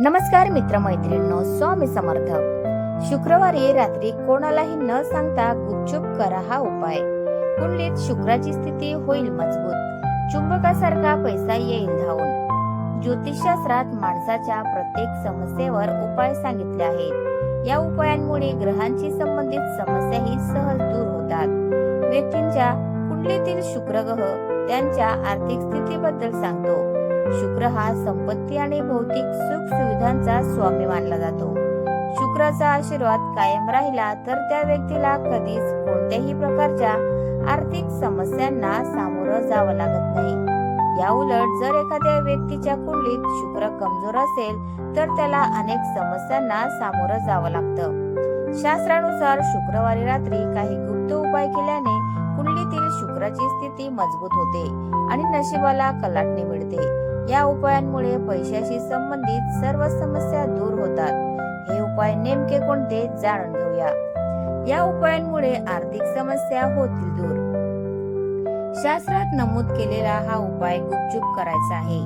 नमस्कार मित्रमैत्रिणींनो स्वामी समर्थ. शुक्रवारी रात्री कोणालाही न सांगता गुपचूप करा हा उपाय. कुंडलीत शुक्राची स्थिती होईल मजबूत. चुंबकासारखा पैसा येईल धावून. ज्योतिषशास्त्रात माणसाच्या प्रत्येक समस्येवर उपाय सांगितले आहेत. या उपायांमुळे ग्रहांशी संबंधित समस्याही सहज दूर होतात. व्यक्तींच्या कुंडलीतील शुक्रग्रह त्यांच्या आर्थिक स्थितीबद्दल सांगतो. शुक्र हा संपत्ती आणि भौतिक सुख सुविधांचा स्वामी मानला जातो. शुक्राचा आशीर्वाद कायम राहिला तर त्या व्यक्तीला कधीच कोणत्याही प्रकारच्या आर्थिक समस्यांना सामोरं जावं लागत नाही. या उलट जर एखाद्या व्यक्तीच्या कुंडलीत शुक्र कमजोर असेल तर त्याला अनेक समस्यांना सामोरं जावं लागतं. शास्त्रानुसार शुक्रवारी रात्री काही गुप्त उपाय केल्याने कुंडलीतील शुक्राची स्थिती मजबूत होते आणि नशिबाला कलाटणी मिळते. या उपायांमुळे पैशाशी संबंधित सर्व समस्या दूर होतात. हे उपाय नेमके कोणते जाणून घेऊया. या उपायांमुळे आर्थिक समस्या होतील दूर. शास्त्रात नमूद केलेला हा उपाय गुपचूप करायचा आहे.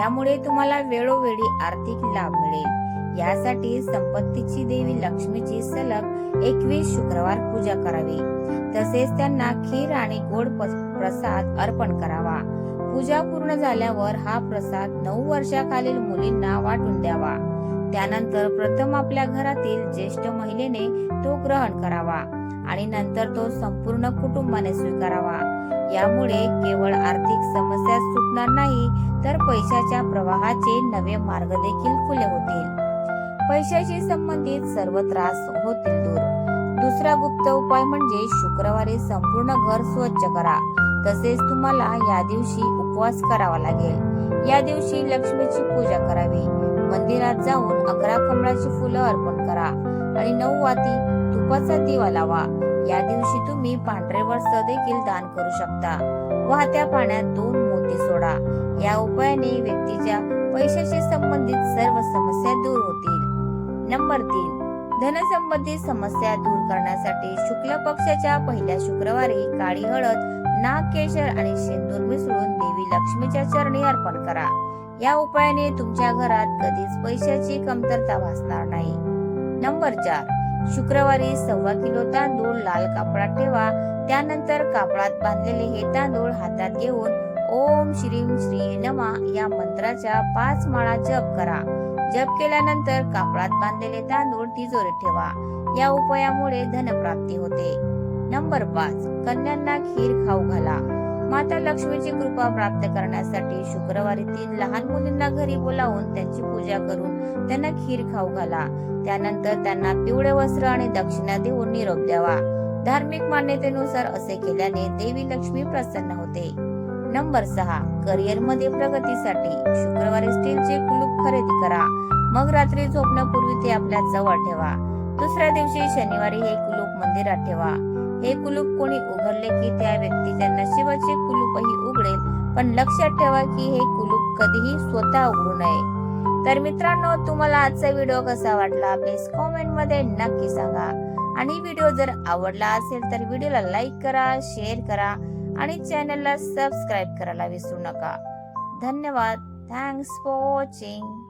यामुळे तुम्हाला वेळोवेळी आर्थिक लाभ मिळेल. यासाठी संपत्तीची देवी एकवीस शुक्रवार पूजा करावी. तसेच त्यांना खीर आणि गोड प्रसाद अर्पण करावा. पूजा पूर्ण झाल्यावर हा प्रसाद नऊ वर्षाखालील मुलींना वाटून द्यावा. त्यानंतर प्रथम आपल्या घरातील ज्येष्ठ महिलेने तो ग्रहण करावा आणि नंतर तो संपूर्ण कुटुंबाने स्वीकारावा. यामुळे केवळ आर्थिक समस्या सुटणार नाही तर पैशाच्या प्रवाहाचे नवे मार्ग देखील खुले होतील. पैशाशी संबंधित सर्व त्रास होतील दूर. दुसरा गुप्त उपाय म्हणजे शुक्रवारी संपूर्ण घर स्वच्छ करा. तसेच तुम्हाला या दिवशी उपवास करावा लागेल. या दिवशी लक्ष्मीची पूजा करावी. मंदिरात जाऊन अकरा कमळाची फुलं अर्पण करा. आणि नऊ वाती तुपाचा दिवा लावा. या दिवशी तुम्ही पांढरे वस्त्र देखील दान करू शकता. वाहत्या पाण्यात दोन मोती सोडा. या उपायाने व्यक्तीच्या पैशाशी संबंधित सर्व समस्या दूर होतील. नंबर तीन. धनसंबंधित समस्या दूर करण्यासाठी शुक्ल पक्षाच्या पहिल्या शुक्रवारी काळी हळद नाग केशर आणि शेंदूर मिसळून देवी लक्ष्मीच्या चरणी अर्पण करा. या उपायाने तुमच्या घरात कधीच पैशाची कमतरता भासणार नाही. नंबर चार. शुक्रवारी सव्वा किलो तांदूळ लाल कापडात ठेवा. त्यानंतर कापडात बांधलेले हे तांदूळ हातात घेऊन ओम श्रीम श्री नमा या मंत्राच्या पाच माळा जप करा. जप केल्यानंतर कापडात बांधलेले तांदूळ तिजोरीत ठेवा. या उपायामुळे धनप्राप्ती होते. नंबर पाच कन्यांना खीर खाऊ घाला. माता लक्ष्मीची कृपा प्राप्त करण्यासाठी शुक्रवारी तीन लहान मुलींना घरी बोलावून त्यांची पूजा करून त्यांना खीर खाऊ घाला. त्यानंतर त्यांना पिवळे वस्त्र आणि दक्षिणा देऊन निरोप द्यावा. धार्मिक मान्यतेनुसार असे केल्याने देवी लक्ष्मी प्रसन्न होते. नंबर सहा करिअरमध्ये प्रगतीसाठी शुक्रवारी स्टीलचे कुलूप खरेदी करा. मग रात्री झोपण्यापूर्वी ते आपल्या जवळ ठेवा. दुसऱ्या दिवशी शनिवारी हे कुलूप मंदिरात ठेवा. हे कुलूप कोणी उघडले की त्या व्यक्तीच्या नशिबाचे कुलूपही उघडेल पण लक्षात ठेवा की हे कुलूप कधीही स्वतः उघडू नये. तर मित्रांनो तुम्हाला आजचा व्हिडिओ कसा वाटला? प्लीज कॉमेंटमध्ये नक्की सांगा. आणि व्हिडिओ जर आवडला असेल तर व्हिडिओला लाईक करा शेअर करा. आणि चॅनलला सबस्क्राईब करायला विसरू नका. धन्यवाद. Thanks for watching